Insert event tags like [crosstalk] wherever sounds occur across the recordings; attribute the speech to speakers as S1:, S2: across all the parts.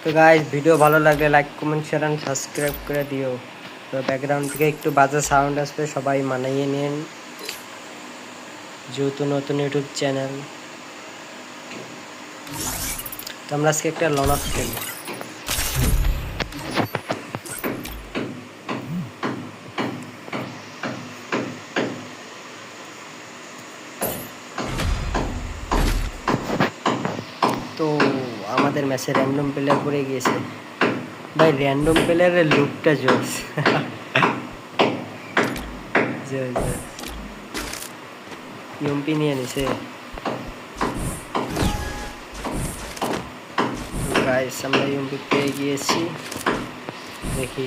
S1: তো guys video ভালো লাগলে like comment share and subscribe করে দিও। তো ব্যাকগ্রাউন্ড থেকে একটু বাজে সাউন্ড আসবে, সবাই মানিয়ে নিন। যেহেতু নতুন ইউটিউব চ্যানেল তো আমরা আজকে একটা লনাফ খেলি। তো আমাদের ম্যাচে র্যান্ডম প্লেয়ার পড়ে গিয়েছে। ভাই র্যান্ডম প্লেয়ারের লুকটা জোস। [laughs] ইউমপি নিয়ে নিছে। গাইস আমরা ইউমপি পেয়ে গিয়েছি। দেখি।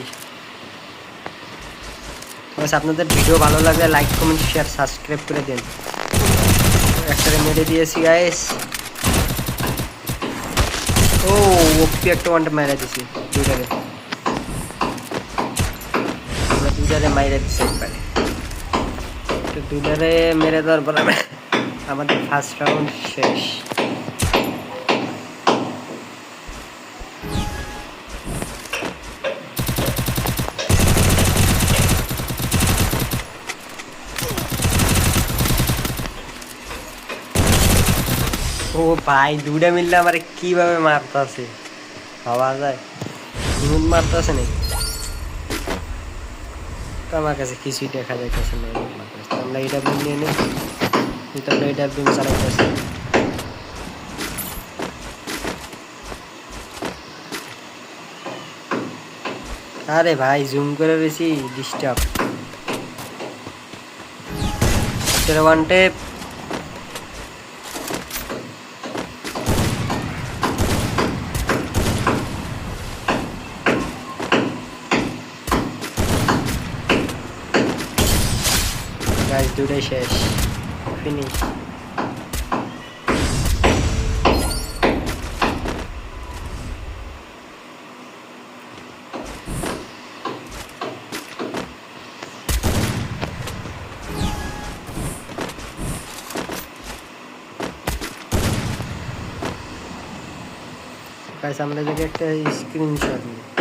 S1: আপনাদের ভিডিও ভালো লাগলে লাইক কমেন্ট শেয়ার সাবস্ক্রাইব করে দিন। একটা মেরে দিয়েছি গাইস ও ওপি একটা ওয়ানটা মেরে দিছি, দুইটারে। আমরা দুইটারে মাইরে দিছি একবারে তো দুইটারে মেরে দেওয়ার পর আমি- আমাদের ফার্স্ট রাউন্ড শেষ। ও ভাই দুটা মিললে আমার কীভাবে মারতাছে? ভাবা যায়। স্মুথ মারতাছে আমার কাছে কিছুই দেখা যাইতেছে না আমরা এটা বিম নিয়ে নিই এটা বিম চালাইতেছি। আরে ভাই জুম করে বেশি ডিস্টার্ব ওয়ান টেপ গাইস দুটাই শেষ ফিনিশ গাইস আমরা যদি একটা স্ক্রিনশট নিই।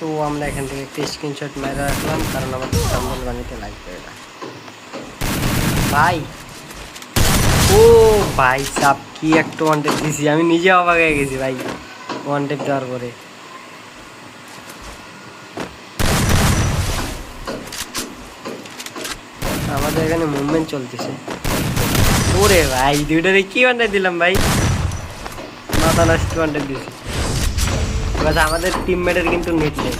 S1: তো আমরা এখান থেকে একটা স্ক্রিনশট মেরে রাখলাম, কারণ আমাদের সামনের বানিতে লাগবে এটা ভাই! ও ভাই সাপ কি একটা ওয়ান টেপ দিছি, আমি নিজে অবাক হয়ে গেছি ভাই ওয়ান টেপ দেওয়ার পরে। আমাদের এখানে মুভমেন্ট চলতেছে। ওরে ভাই, দুইটারে কি ওয়ান দিলাম ভাই? মাথা নষ্ট ওয়ান দিছি। এবার আমাদের টিমমেটের কিন্তু নেট নেই।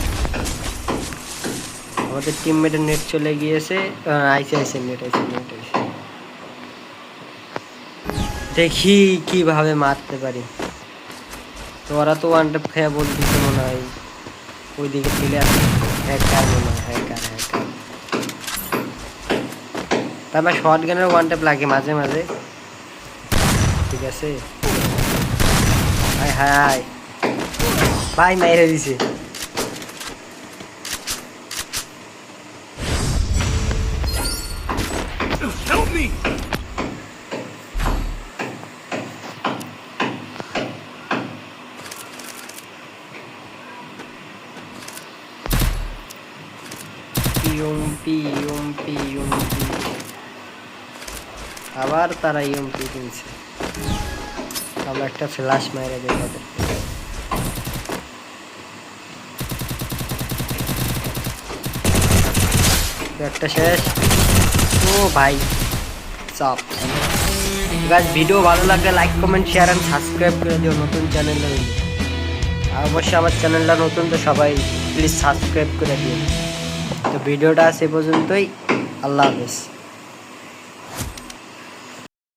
S1: আমাদের টিমমেটের নেট চলে গিয়েছে আইসে নেট আইসে নেট আইসে দেখি কীভাবে মারতে পারি। তো ওরা তো ওয়ান টেপ খেয়ে বলতেছে মনে হয়, ওইদিকে প্লেয়ার হ্যাকার মনে হয় হ্যাকার হ্যাকার শর্ট গানের ওয়ান টেপ লাগে মাঝে মাঝে। ঠিক আছে? Hi hi. ভাই দিছে। ইউমপি আবার তারা ইউমপি কিনছে। আমরা একটা ফ্ল্যাশ মাইরে দেবো তাদেরকে তো একটা শেষ। ও ভাই সব গাছ ভিডিও ভালো লাগলে like comment share and subscribe করে দিও নতুন চ্যানেলে আর অবশ্যই আমার চ্যানেলটা নতুন, তো সবাই প্লিজ সাবস্ক্রাইব করে দিও। তো ভিডিওটা সে পর্যন্তই। আল্লাহ হাফেজ।